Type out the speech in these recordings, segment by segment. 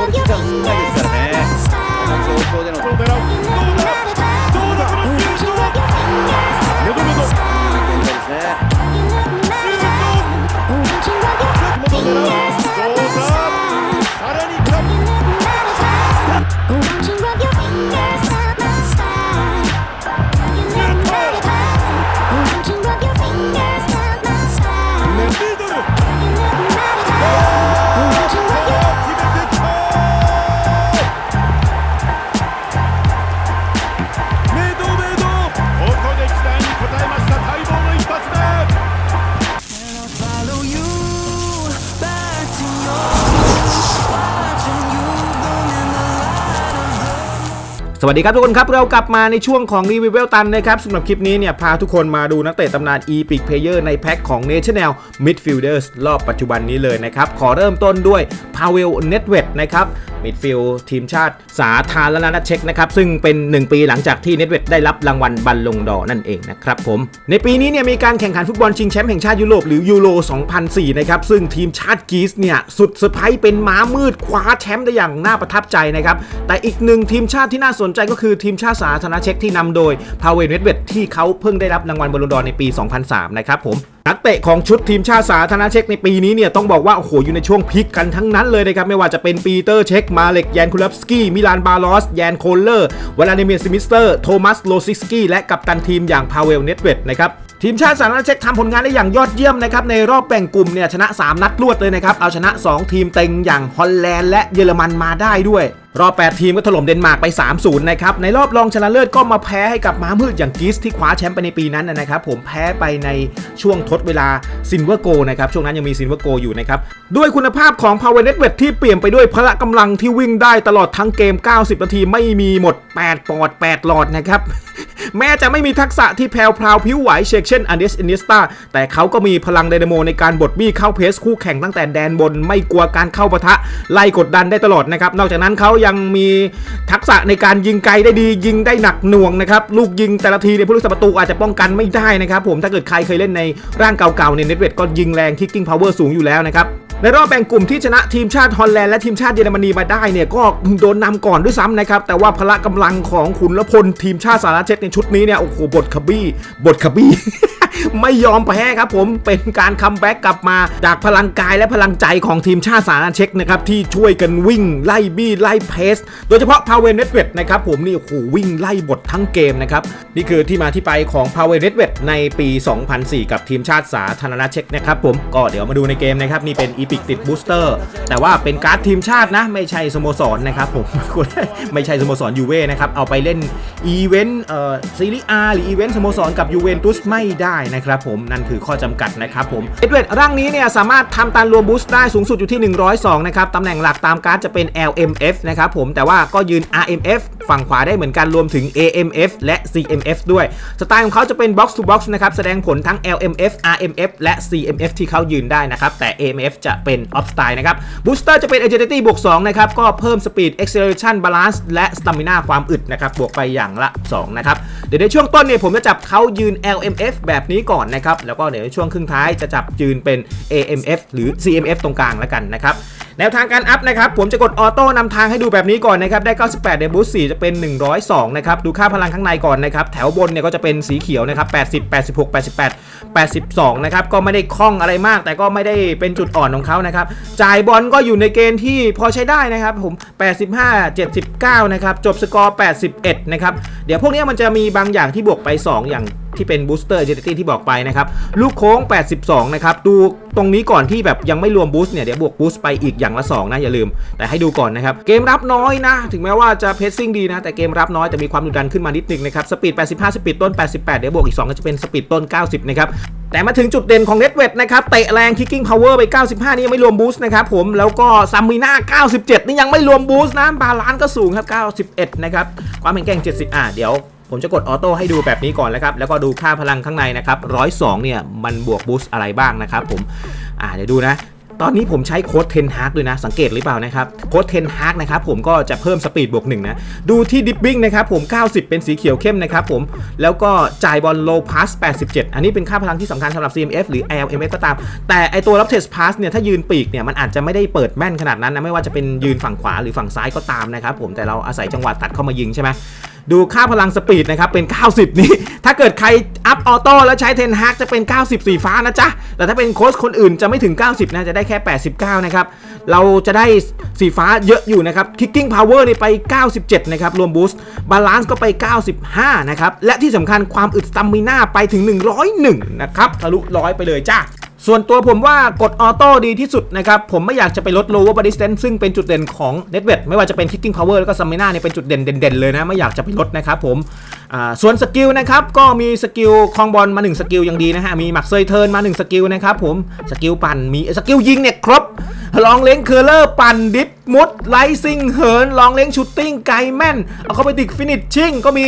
のピうまいですからね。この状況でのどうだ？どうだ？どうだ？どうだ？どうだ？どうだ สวัสดีครับทุกคนครับ เรากลับมาในช่วงของรีวิวเวลตันนะครับสำหรับคลิปนี้เนี่ย พาทุกคนมาดูนักเตะตำนาน Epic Player ในแพ็คของ National Midfielders รอบปัจจุบันนี้เลยนะครับ ขอเริ่มต้นด้วย Pavel Nedved นะครับมิดฟิลทีมชาติสาธารณรัฐเช็กนะครับ ซึ่งเป็น 1 ปีหลังจากที่เน d เวดได้รับรางวัลบัลลงดอร์นั่นเองนะครับผม ในปีนี้เนี่ยมีการแข่งขันฟุตบอลชิงแชมป์แห่งชาติยุโรปหรือยูโร 2004 นะครับ ซึ่งทีมชาติกรีซเนี่ย สุดเซอร์ไพรส์เป็นม้ามืดคว้าแชมป์ได้อย่างน่าประทับใจนะครับ แต่อีกหนึ่งทีมชาติที่น่าสนใจก็คือทีมชาติสาธารณเช็กที่นำโดยพาเวลเน d เวดที่เขาเพิ่งได้รับรางวัลบัลลงดอร์ในปี 2003 นะครับผมนักเตะของชุดทีมชาติสาธารณเช็กในปีนี้เนี่ยต้องบอกว่า โอ้โห อยู่ในช่วงพีคกันทั้งนั้นเลยนะครับ ไม่ว่าจะเป็นปีเตอร์เช็กมาเล็กแยนคูลับสกี้ มิลานบาลอสแยนโคลเลอร์วลาดิเมียร์ซิมิสเตอร์ โทมัสโลซิสกี้ และกัปตันทีมอย่างพาเวลเนตเวดนะครับทีมชาติสาธารณรัฐเช็กทำผลงานได้อย่างยอดเยี่ยมนะครับในรอบแบ่งกลุ่มเนี่ยชนะ 3 นัดรวดเลยนะครับเอาชนะ 2 ทีมเต็งอย่างฮอลแลนด์และเยอรมันมาได้ด้วยรอบ 8 ทีมก็ถล่มเดนมาร์กไป 3-0 นะครับ ในรอบรองชนะเลิศก็มาแพ้ให้กับม้ามืดอย่างกรีซที่คว้าแชมป์ไปในปีนั้นนะครับผมแพ้ไปในช่วงทดเวลาซินเวอร์โกนะครับ ช่วงนั้นยังมีซินเวอร์โกอยู่นะครับ ด้วยคุณภาพของ Power Network ที่เปลี่ยนไปด้วยพละกำลังที่วิ่งได้ตลอดทั้งเกม 90 นาทีไม่มีหมด 8 ปอด 8 หลอดนะครับแม้จะไม่มีทักษะที่แพรวพราวผิวไหวเชกเช่นอันเดสอินิสตาแต่เขาก็มีพลังไดนาโมในการบดบี้เข้าเพสคู่แข่งตั้งแต่แดนบนไม่กลัวการเข้าปะทะไล่กดดันได้ตลอดนะครับนอกจากนั้นเขายังมีทักษะในการยิงไกลได้ดี ยิงได้หนักหน่วงนะครับลูกยิงแต่ละทีในผู้รักษาประตูอาจจะป้องกันไม่ได้นะครับผมถ้าเกิดใครเคยเล่นในร่างเก่าๆในเน็ตเวทก็ยิงแรงคิกกิ้งพาวเวอร์สูงอยู่แล้วนะครับในรอบแบ่งกลุ่มที่ชนะทีมชาติฮอลแลนด์และทีมชาติเยอรมนีมาได้เนี่ยก็โดนนำก่อนด้วยซ้ำนะครับแต่ว่าพละกำลังของขุนละพลทีมชาติสหรัฐเช็กในชุดนี้เนี่ยโอ้โหบทคบี้บทคบี้ ไม่ยอมแพ้ครับผมเป็นการคัมแบ็กกลับมาจากพลังกายและพลังใจของทีมชาติสหรัฐเช็กนะครับที่ช่วยกันวิ่งไล่บี้ไล่เพส โดยเฉพาะพาเว n เน t เวดนะครับผมนี่โอ้โหวิ่งไล่บททั้งเกมนะครับนี่คือที่มาที่ไปของพาเว n เน t เวดในปี 2004 กับทีมชาติสาธารณเช็กนะครับผมก็เดี๋ยวมาดูในเกมนะครับนี่เป็นอีพิกติดบูสเตอร์แต่ว่าเป็นการ์ดทีมชาตินะไม่ใช่สโมสรนะครับผมไม่ใช่สโมสรยูเว่นะครับเอาไปเล่นอีเวนต์เอ่อซีรีอาหรืออีเวนต์สโมสรกับยูเวนตุสไม่ได้นะครับผมนั่นคือข้อจำกัดนะครับผมเอ็ดเวดร่างนี้เนี่ยสามารถทำตันรวมบูสต์ได้สูงสุดอยู่ที่ 102 นะครับตำแหน่งหลักตามการ์ดจะเป็น LMF นะครับผมแต่ว่าก็ยืน RMF ฝั่งขวาได้เหมือนกันรวมถึง AMF และ CMF ด้วย สไตล์ของเขาจะเป็น box to box นะครับแสดงผลทั้ง LMF RMF และ CMF ที่เขายืนได้นะครับ แต่ AMF จะเป็น off style นะครับ booster จะเป็น agility บวก2นะครับ ก็เพิ่ม speed acceleration balance และ stamina ความอึดนะครับบวกไปอย่างละ 2 นะครับ เดี๋ยวในช่วงต้นเนี่ยผมจะจับเขายืน LMF แบบนี้ก่อนนะครับ แล้วก็เดี๋ยวในช่วงครึ่งท้ายจะจับยืนเป็น AMF หรือ CMF ตรงกลางแล้วกันนะครับ แนวทางการอัพนะครับผมจะกดออโต้นำทางให้ดูแบบนี้ก่อนนะครับได้ 98เดบูส4จะเป็น 102 นะครับ ดูค่าพลังข้างในก่อนนะครับ แถวบนเนี่ยก็จะเป็นสีเขียวนะครับ 80 86 88 82 นะครับ ก็ไม่ได้คล่องอะไรมาก แต่ก็ไม่ได้เป็นจุดอ่อนของเขานะครับ จ่ายบอลก็อยู่ในเกณฑ์ที่พอใช้ได้นะครับผม 85 79 นะครับ จบสกอร์ 81 นะครับ เดี๋ยวพวกนี้มันจะมีบางอย่างที่บวกไป 2 อย่าง ที่เป็นบูสเตอร์เจเนตี้ที่บอกไปนะครับ ลูกโค้ง 82 นะครับ ดูตรงนี้ก่อนที่แบบยังไม่รวมบูสต์เนี่ย เดี๋ยวบวกบูสต์ไปอีกอย่างละ 2 นะ อย่าลืม แต่ให้ดูก่อนนะครับ เกมรับน้อยนะ ถึงแม้ว่าจะเพสซิ่งดีนะ แต่เกมรับน้อยแต่มีความดุดันขึ้นมานิดนึงนะครับ สปีด 85 สปีดต้น 88 เดี๋ยวบวกอีก 2 ก็จะเป็นสปีดต้น 90 นะครับแต่มาถึงจุดเด่นของเน็ตเวทนะครับ เตะแรง kicking power ไป 95 นี่ยังไม่รวมบูสต์นะครับผม แล้วก็ซัมมิน่า 97 นี่ยังไม่รวมบูสต์นะ บาลานซ์ก็สูงครับ 91 นะครับ ความแข็งแกร่ง 70 อะ เดี๋ยว ผมจะกดออโต้ให้ดูแบบนี้ก่อนแล้วครับ แล้วก็ดูค่าพลังข้างในนะครับ102เนี่ยมันบวกบูสต์อะไรบ้างนะครับผม อ่าเดี๋ยวดูนะตอนนี้ผมใช้โค้ดเทนฮากด้วยนะ สังเกตหรือเปล่านะครับ โค้ดเทนฮากนะครับผมก็จะเพิ่มสปีดบวกหนึ่งนะ ดูที่ดิปปิ้งนะครับผม 90 เป็นสีเขียวเข้มนะครับผม แล้วก็จ่ายบอลโลพาส 87 อันนี้เป็นค่าพลังที่สำคัญสำหรับ CMF หรือ LMF ก็ตาม แต่ไอตัวรับเทสพาสเนี่ยถ้ายืนปีกเนี่ยมันอาจจะไม่ได้เปิดแม่นขนาดนั้นนะ ไม่ว่าจะเป็นยืนฝั่งขวาหรือฝั่งซ้ายก็ตามนะครับผมแต่เราอาศัยจังหวะตัดเข้ามายิงใช่ไหม ดูค่าพลังสปีดนะครับเป็น 90 นี่ถ้าเกิดใครอัพออโต้แล้วใช้เทนฮากจะเป็น 90 สีฟ้านะจ๊ะ แต่ถ้าเป็นโค้ชคนอื่นจะไม่ถึง 90 นะ จะได้แค่ 89 นะครับ เราจะได้สีฟ้าเยอะอยู่นะครับ Kicking Power นี่ไป 97 นะครับ รวมบูสต์บาลานซ์ก็ไป 95 นะครับ และที่สำคัญความอึดสตัมมิน่าไปถึง 101 นะครับทะลุร้อยไปเลยจ้า ส่วนตัวผมว่ากดออโต้ดีที่สุดนะครับ ผมไม่อยากจะไปลด lower body distance ซึ่งเป็นจุดเด่นของ n e t w e t ไม่ว่าจะเป็น kicking power แล้วก็ stamina เนี่ยเป็นจุดเด่นเด่นเลยนะ ไม่อยากจะไปลดนะครับผมส่วนสกิลนะครับก็มีสกิลคลองบอลมา 1 สกิลยังดีนะฮะ มีหมักเซยเทิร์นมา 1 สกิลนะครับผมสกิลปั่นมีสกิลยิงเนี่ยครบลองเล้งเคอร์เลอร์ปั่นดิฟมุดไลซิงเหินลองเล้งชูตติ้งไกลแม่นเอาเข้าไปติกฟินิชชิ่งก็มี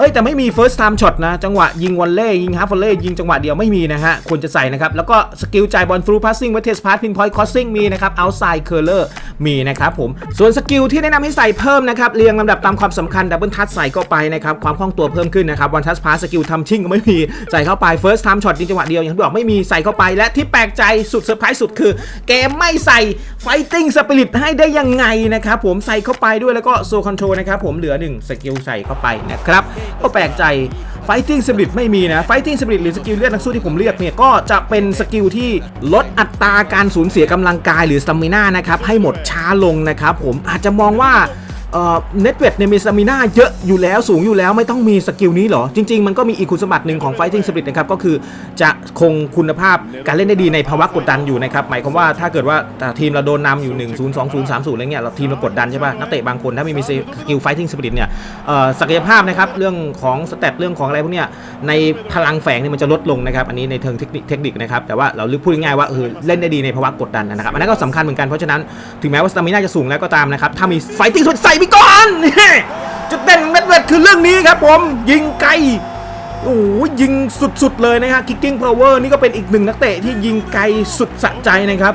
เอ้ยแต่ไม่มี first time shot นะ จังหวะยิงวอลเล่ยิงฮาร์ฟวอลเล่ยิงจังหวะเดียวไม่มีนะฮะควรจะใส่นะครับ แล้วก็สกิลจ่ายบอล through passing วัตเทสพาสพินพอยต์คอสซิ่งมีนะครับ outside curler มีนะครับผมส่วนสกิลที่แนะนำให้ใส่เพิ่มนะครับเรียงลำดับตามความสำคัญดับเบิลทัชใส่เข้าไปนะครับความคล่องตัวเพิ่มขึ้นนะครับ one touch pass สกิลทำชิ่งก็ไม่มีใส่เข้าไป first time shot ยิงจังหวะเดียวอย่างที่บอกไม่มีใส่เข้าไปและที่แปลกใจสุดเซอร์ไพรส์สุดคือเกมไม่ใส่ fighting spirit ให้ได้ยังไงนะครับผมใส่เข้าไปด้วยแล้วก็ soul control นะครับผมเหลือหนึ่งสกิลใส่เข้าไปนะครับก็แปลกใจ Fighting Spirit ไม่มีนะ Fighting Spirit หรือสกิลเลือดนักสู้ที่ผมเลือกเนี่ย ก็จะเป็นสกิลที่ลดอัตราการสูญเสียกำลังกายหรือสตามิน่านะครับ ให้หมดช้าลงนะครับผมอาจจะมองว่า เน็ตเวทเนี่ยมีสมิน่าเยอะอยู่แล้วสูงอยู่แล้วไม่ต้องมีสกิลนี้หรอ จริง ๆ มันก็มีอีกคุณสมบัติหนึ่งของ Fighting Spirit นะครับ ก็คือจะคงคุณภาพการเล่นได้ดีในภาวะกดดันอยู่นะครับ หมายความว่าถ้าเกิดว่าทีมเราโดนนำอยู่ 1 0 2 0 3 0อะไรเงี้ยเราทีมเรากดดันใช่ป่ะ นักเตะบางคนถ้าไม่มีสกิล Fighting Spirit เนี่ยศักยภาพนะครับเรื่องของสเตตเรื่องของอะไรพวกเนี้ยในพลังแฝงเนี่ยมันจะลดลงนะครับอันนี้ในเชิงเทคนิคเทคนิคนะครับแต่ว่าเราพูดง่ายๆว่าเออเล่นได้ดีในภาวะกดดันนะครับอันนั้นก็สำคัญเหมือนกันเพราะฉะนั้นถึงแม้ว่าสตามิน่าจะสูงแล้วก็ตามนะครับถ้ามี Fighting Spirit ใไปก่อนจุดเด่นของเม็ดเวทคือเรื่องนี้ครับผมยิงไกลโอ้ยิงสุดๆเลยนะฮะ kicking power นี่ก็เป็นอีกหนึ่งนักเตะที่ยิงไกลสุดสะใจนะครับ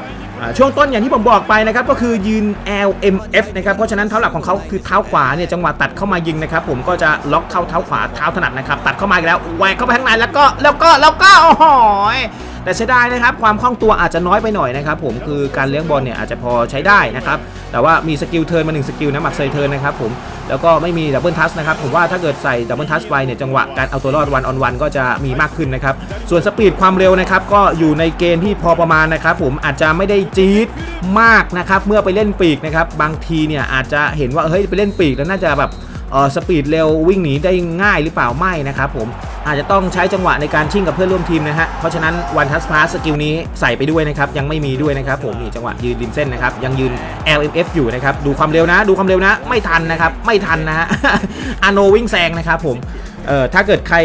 ช่วงต้นอย่างที่ผมบอกไปนะครับก็คือยืน LMF นะครับเพราะฉะนั้นเท้าหลักของเขาคือเท้าขวาเนี่ยจังหวะตัดเข้ามายิงนะครับผมก็จะล็อกเข้าเท้าขวาเท้าถนัดนะครับตัดเข้ามาแล้วแหวกเข้าไปข้างในแล้วก็แล้วก็แล้วก็โอ้โห แต่เสียดายนะครับความคล่องตัวอาจจะน้อยไปหน่อยนะครับผมคือการเลี้ยงบอลเนี่ยอาจจะพอใช้ได้นะครับแต่ว่ามีสกิลเทิร์นมาหนึ่งสกิลนะหมักเซยเทิร์นนะครับผมแล้วก็ไม่มีดับเบิลทัชนะครับผมว่าถ้าเกิดใส่ดับเบิลทัชไปเนี่ยจังหวะการเอาตัวรอดวันออนวันก็จะมีมากขึ้นนะครับส่วนสปีดความเร็วนะครับก็อยู่ในเกณฑ์ที่พอประมาณนะครับผมอาจจะไม่ได้จี๊ดมากนะครับเมื่อไปเล่นปีกนะครับบางทีเนี่ยอาจจะเห็นว่าเฮ้ยไปเล่นปีกแล้วน่าจะแบบ สปีดเร็ววิ่งหนีได้ง่ายหรือเปล่าไม่นะครับผมอาจจะต้องใช้จังหวะในการชิ่งกับเพื่อนร่วมทีมนะฮะเพราะฉะนั้นวันทัสพาสสกิลนี้ใส่ไปด้วยนะครับยังไม่มีด้วยนะครับผมนี่จังหวะยืนริมเส้นนะครับยังยืน LMF อยู่นะครับดูความเร็วนะ ดูความเร็วนะ ไม่ทันนะครับไม่ทันนะฮะอโนวิ่งแซงนะครับผมเอ่อถ้าเกิดใคร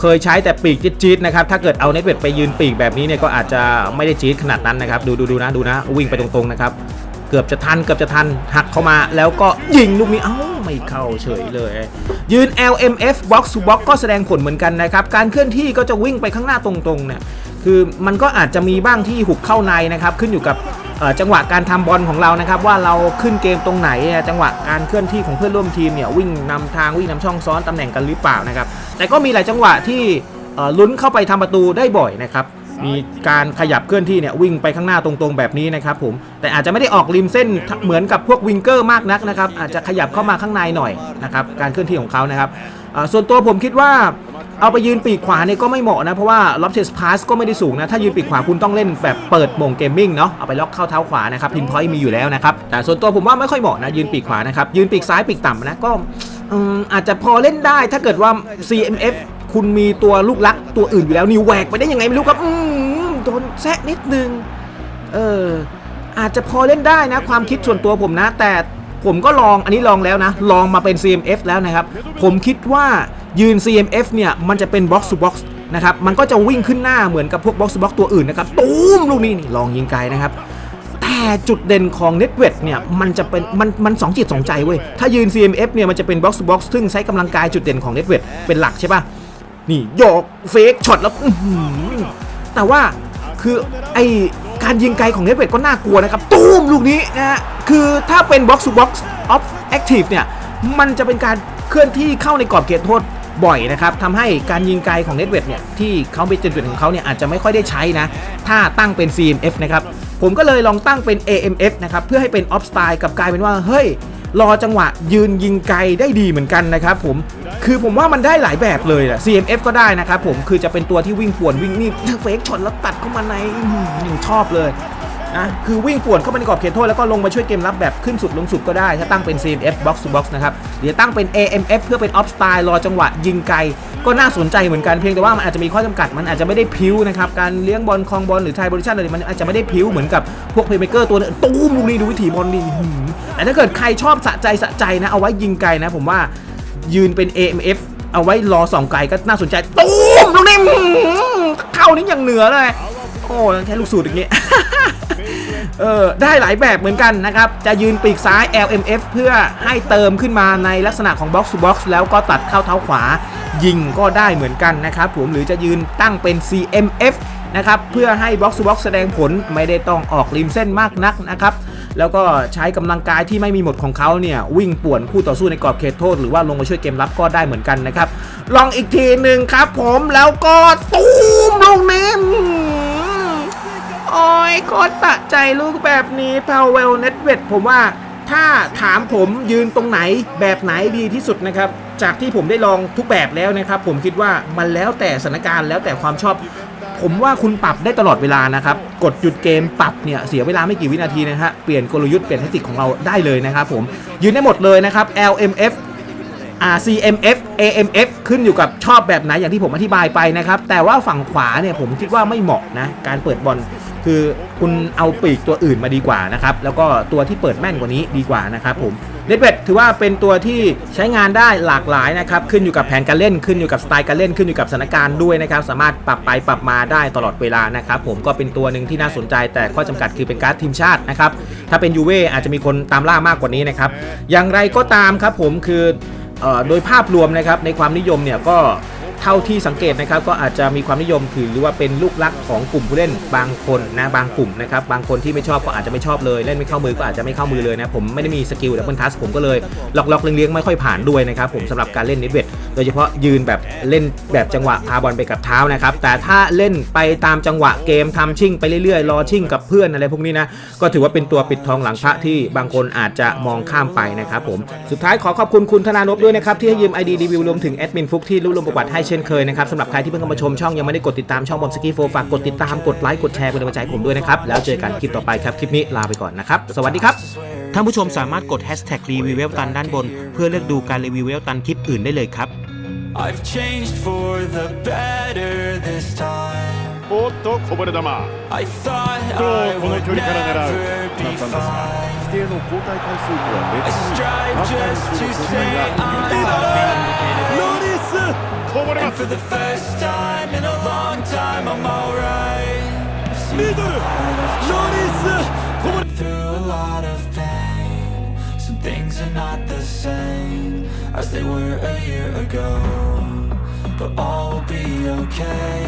เคยใช้แต่ปีกจี๊ดๆนะครับถ้าเกิดเอาเน็ตเวทไปยืนปีกแบบนี้เนี่ยก็อาจจะไม่ได้จี๊ดขนาดนั้นนะครับดูดูดูนะดูนะวิ่งไปตรงๆนะครับ เกือบจะทันเกือบจะทันหักเข้ามาแล้วก็ยิงลูกนี้เอ้าไม่เข้าเฉยเลย ยืน LMF box to box ก็แสดงผลเหมือนกันนะครับ การเคลื่อนที่ก็จะวิ่งไปข้างหน้าตรงๆเนี่ยคือมันก็อาจจะมีบ้างที่หุกเข้าในนะครับ ขึ้นอยู่กับจังหวะการทำบอลของเรานะครับ ว่าเราขึ้นเกมตรงไหนจังหวะการเคลื่อนที่ของเพื่อนร่วมทีมเนี่ยวิ่งนำทางวิ่งนำช่องซ้อนตำแหน่งกันหรือเปล่านะครับ แต่ก็มีหลายจังหวะที่ลุ้นเข้าไปทำประตูได้บ่อยนะครับ มีการขยับเคลื่อนที่เนี่ยวิ่งไปข้างหน้าตรงๆแบบนี้นะครับผมแต่อาจจะไม่ได้ออกริมเส้นเหมือนกับพวกวิงเกอร์มากนักนะครับอาจจะขยับเข้ามาข้างในหน่อยนะครับการเคลื่อนที่ของเขานะครับส่วนตัวผมคิดว่าเอาไปยืนปีกขวาเนี่ยก็ไม่เหมาะนะเพราะว่าล็อบเชสพาสก็ไม่ได้สูงนะถ้ายืนปีกขวาคุณต้องเล่นแบบเปิดโมงเกมมิ่งเนาะเอาไปล็อกเข้าเท้าขวานะครับพินพอยต์มีอยู่แล้วนะครับแต่ส่วนตัวผมว่าไม่ค่อยเหมาะนะยืนปีกขวานะครับยืนปีกซ้ายปีกต่ำนะก็อาจจะพอเล่นได้ถ้าเกิดว่า CMF คุณมีตัวลูกลักตัวอื่นอยู่แล้วนี่แหวกไปได้ยังไงไม่รู้ครับ อืมโดนแซะนิดนึง เออ อาจจะพอเล่นได้นะ ความคิดส่วนตัวผมนะ แต่ผมก็ลองอันนี้ลองแล้วนะ ลองมาเป็น CMF แล้วนะครับ ผมคิดว่ายืน CMF เนี่ย มันจะเป็น box to box นะครับ มันก็จะวิ่งขึ้นหน้าเหมือนกับพวก box to box ตัวอื่นนะครับ ตูมลูกนี้นี่ลองยิงไกลนะครับแต่จุดเด่นของ n e t w e t เนี่ยมันจะเป็นมันมันสองจิตสองใจเว้ย ถ้ายืน CMF เนี่ยมันจะเป็น box to box ซึ่งใช้กำลังกายจุดเด่นของ n e t w e t เป็นหลักใช่ปะ นี่โยกเฟกช็อตแล้วแต่ว่าคือไอการยิงไกลของเนเว d ก็น่ากลัวนะครับ ตูมลูกนี้นะฮะคือถ้าเป็น box to box off active เนี่ย มันจะเป็นการเคลื่อนที่เข้าในกรอบเขตโทษบ่อยนะครับทำให้การยิงไกลของเน d เว d เนี่ยที่เขาเป็นจุดเด่นของเขาเนี่ยอาจจะไม่ค่อยได้ใช้นะ ถ้าตั้งเป็น CMF นะครับผมก็เลยลองตั้งเป็น AMF นะครับเพื่อให้เป็น off style กับกลายเป็นว่า เฮ้ย รอจังหวะยืนยิงไกลได้ดีเหมือนกันนะครับผม คือผมว่ามันได้หลายแบบเลยแหละ CMF ก็ได้นะครับผมคือจะเป็นตัวที่วิ่งป่วนวิ่งนี่เฟกช็อตแล้วตัดเข้ามาในอื้อหือชอบเลยนะคือวิ่งป่วนเข้ามาในกรอบเขตโทษแล้วก็ลงมาช่วยเกมรับแบบขึ้นสุดลงสุดก็ได้ ถ้าตั้งเป็น CMF box to box นะครับหรือตั้งเป็น AMF เพื่อเป็น off style รอจังหวะยิงไกล ก็น่าสนใจเหมือนกันเพียงแต่ว่ามันอาจจะมีข้อจำกัดมันอาจจะไม่ได้พิ้วนะครับการเลี้ยงบอลคลองบอลหรือไทยบริชั่นอะไรมันอาจจะไม่ได้พิ้วเหมือนกับพวกเพลย์เมเกอร์ตัวนึงตูมลูกนี้ดูวิถีบอลนี่หืมแต่ถ้าเกิดใครชอบสะใจสะใจนะเอาไว้ยิงไกลนะผมว่า ยืนเป็น AMF เอาไว้รอสองไกลก็น่าสนใจตูมลูกนี้หืมเข้านี่อย่างเหนือเลย โอ้ใช้ลูกสูตรอย่างนี้เออได้หลายแบบเหมือนกันนะครับ จะยืนปีกซ้าย LMF เพื่อให้เติมขึ้นมาในลักษณะของ Box to Box แล้วก็ตัดเข้าเท้าขวา ยิงก็ได้เหมือนกันนะครับผมหรือจะยืนตั้งเป็น CMF นะครับเพื่อให้ Box to Box แสดงผลไม่ได้ต้องออกริมเส้นมากนักนะครับแล้วก็ใช้กำลังกายที่ไม่มีหมดของเขาเนี่ยวิ่งป่วนคู่ต่อสู้ในกรอบเขตโทษ หรือว่าลงมาช่วยเกมรับก็ได้เหมือนกันนะครับ ลองอีกทีหนึ่งครับผมแล้วก็ตูมลงนี้อื้อโอ้ยโคตรตะใจลูกแบบนี้พาวเวลเน็ตเวดผมว่า ถ้าถามผมยืนตรงไหนแบบไหนดีที่สุดนะครับ จากที่ผมได้ลองทุกแบบแล้วนะครับ ผมคิดว่ามันแล้วแต่สถานการณ์แล้วแต่ความชอบ ผมว่าคุณปรับได้ตลอดเวลานะครับ กดหยุดเกมปรับเนี่ยเสียเวลาไม่กี่วินาทีนะฮะเปลี่ยนกลยุทธ์เปลี่ยนแทคติกของเราได้เลยนะครับผมยืนได้หมดเลยนะครับ LMF RCMF AMF ขึ้นอยู่กับชอบแบบไหนอย่างที่ผมอธิบายไปนะครับ แต่ว่าฝั่งขวาเนี่ยผมคิดว่าไม่เหมาะนะ การเปิดบอล คือคุณเอาปีกตัวอื่นมาดีกว่านะครับแล้วก็ตัวที่เปิดแม่นกว่านี้ดีกว่านะครับผมเน็ตเวดถือว่าเป็นตัวที่ใช้งานได้หลากหลายนะครับขึ้นอยู่กับแผนการเล่นขึ้นอยู่กับสไตล์การเล่นขึ้นอยู่กับสถานการณ์ด้วยนะครับสามารถปรับไปปรับมาได้ตลอดเวลานะครับผมก็เป็นตัวหนึ่งที่น่าสนใจ แต่ข้อจำกัดคือเป็นการ์ดทีมชาตินะครับถ้าเป็นยูเว่อาจจะมีคนตามล่ามากกว่านี้นะครับอย่างไรก็ตามครับผมคือออโดยภาพรวมนะครับในความนิยมเนี่ยก็ เท่าที่สังเกตนะครับก็อาจจะมีความนิยมถือหรือว่าเป็นลูกรักของกลุ่มผู้เล่นบางคนนะบางกลุ่มนะครับบางคนที่ไม่ชอบก็อาจจะไม่ชอบเลยเล่นไม่เข้ามือก็อาจจะไม่เข้ามือเลยนะผมไม่ได้มีสกิลดับเบิลทัสผมก็เลยล็อกล็อกๆเลี้ยงๆไม่ค่อยผ่านด้วยนะครับผมสำหรับการเล่นนิดเวทโดยเฉพาะยืนแบบเล่นแบบจังหวะพาบอลไปกับเท้านะครับ แต่ถ้าเล่นไปตามจังหวะเกมทำชิ่งไปเรื่อยๆ รอชิ่งกับเพื่อนอะไรพวกนี้นะ ก็ถือว่าเป็นตัวปิดทองหลังพระที่บางคนอาจจะมองข้ามไปนะครับผม สุดท้ายขอขอบคุณคุณธนานพด้วยนะครับ ที่ให้ยืม ID รีวิวรวมถึงแอดมินฟุกที่รวบรวมประวัติให้เช่นเคยนะครับสำหรับใครที่เพิ่งเข้ามาชมช่องยังไม่ได้กดติดตามช่องบอมสกี้โฟฝากกดติดตามกดไลค์กดแชร์เป็นกำลังใจผมด้วยนะครับแล้วเจอกันคลิปต่อไปครับคลิปนี้ลาไปก่อนนะครับสวัสดีครับ ท่านผู้ชมสามารถกด hashtag รีวิวเวลตันด้านบน เพื่อเลือกดูการรีวิวเวลตันคลิปอื่นได้เลยครับ I've changed for the better this time. おっとこぼれ球 I thought と I この would 距離から狙 never う be だったんですが fine. 規定の交代回数とは I 別に strive ハーフタイム just 中 to の交 say 代が I'm 認められた fine. ロリスこぼれま And す for the first time in a long time, I'm alright. ミドルロリス are not the same as they were a year ago. But all will be okay.